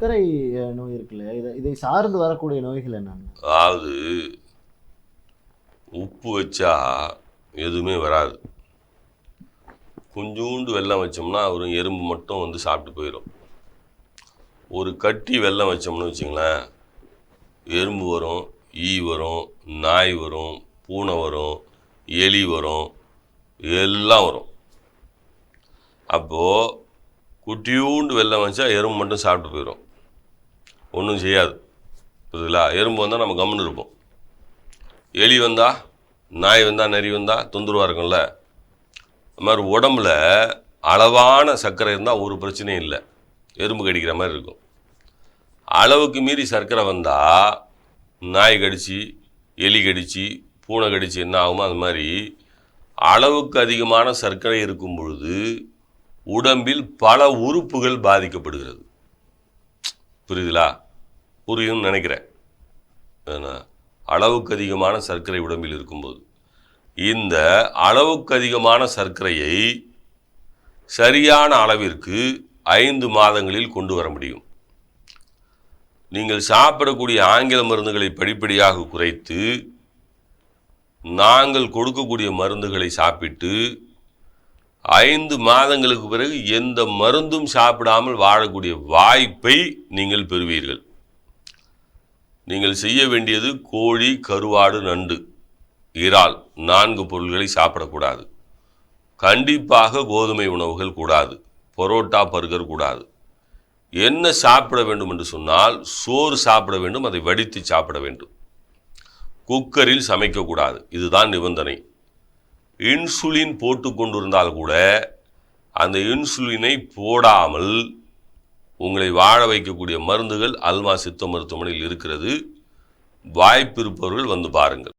சர்க்கரை நோய் இருக்குல்ல இதை இதை சார்ந்து வரக்கூடிய நோய்கள் என்னென்ன? அதாவது உப்பு வச்சா எதுவுமே வராது. கொஞ்சூண்டு வெள்ளம் வச்சோம்னா ஒரு எறும்பு மட்டும் வந்து சாப்பிட்டு போயிடும் ஒரு கட்டி வெள்ளம் வச்சோம்னு வச்சுங்களேன் எறும்பு வரும் ஈ வரும் நாய் வரும் பூனை வரும் எலி வரும் எல்லாம் வரும். அப்போது குட்டியூண்டு வெள்ளம் வச்சா எறும்பு மட்டும் சாப்பிட்டு போயிடும் ஒன்றும் செய்யாது. புரியுதுங்களா? எறும்பு வந்தால் நம்ம கம்முன்னு இருப்போம். எலி வந்தால் நாய் வந்தால் நரி வந்தால் தொந்தரவாக இருக்கும்ல? அது மாதிரி உடம்புல அளவான சர்க்கரை இருந்தால் ஒரு பிரச்சனையும் இல்லை. எறும்பு கடிக்கிற மாதிரி இருக்கும். அளவுக்கு மீறி சர்க்கரை வந்தால் நாய் கடிச்சு எலி கடிச்சு பூனை கடிச்சு என்ன ஆகுமோ அது மாதிரி அளவுக்கு அதிகமான சர்க்கரை இருக்கும் பொழுது உடம்பில் பல உறுப்புகள் பாதிக்கப்படுகிறது. புரியுதுலா? புரியும்னு நினைக்கிறேன். அளவுக்கு அதிகமான சர்க்கரை உடம்பில் இருக்கும்போது. இந்த அளவுக்கு அதிகமான சர்க்கரையை சரியான அளவிற்கு ஐந்து மாதங்களில் கொண்டு வர முடியும். நீங்கள் சாப்பிடக்கூடிய ஆங்கில மருந்துகளை படிப்படியாக குறைத்து நாங்கள் கொடுக்கக்கூடிய மருந்துகளை சாப்பிட்டு ஐந்து மாதங்களுக்கு பிறகு எந்த மருந்தும் சாப்பிடாமல் வாழக்கூடிய வாய்ப்பை நீங்கள் பெறுவீர்கள். நீங்கள் செய்ய வேண்டியது கோழி கருவாடு நண்டு. இறால் நான்கு பொருள்களை சாப்பிடக்கூடாது. கண்டிப்பாக கோதுமை உணவுகள் கூடாது. பரோட்டா பர்கர் கூடாது. என்ன சாப்பிட வேண்டும் என்று சொன்னால் சோறு சாப்பிட வேண்டும் அதை வடித்து சாப்பிட வேண்டும். குக்கரில் சமைக்கக்கூடாது. இதுதான் நிபந்தனை. இன்சுலின் போட்டு கொண்டிருந்தால் கூட அந்த இன்சுலினை போடாமல் உங்களை வாழ வைக்கக்கூடிய மருந்துகள் அல்வா சித்த மருத்துவமனையில் இருக்கிறது. வாய்ப்பு இருப்பவர்கள் வந்து பாருங்கள்.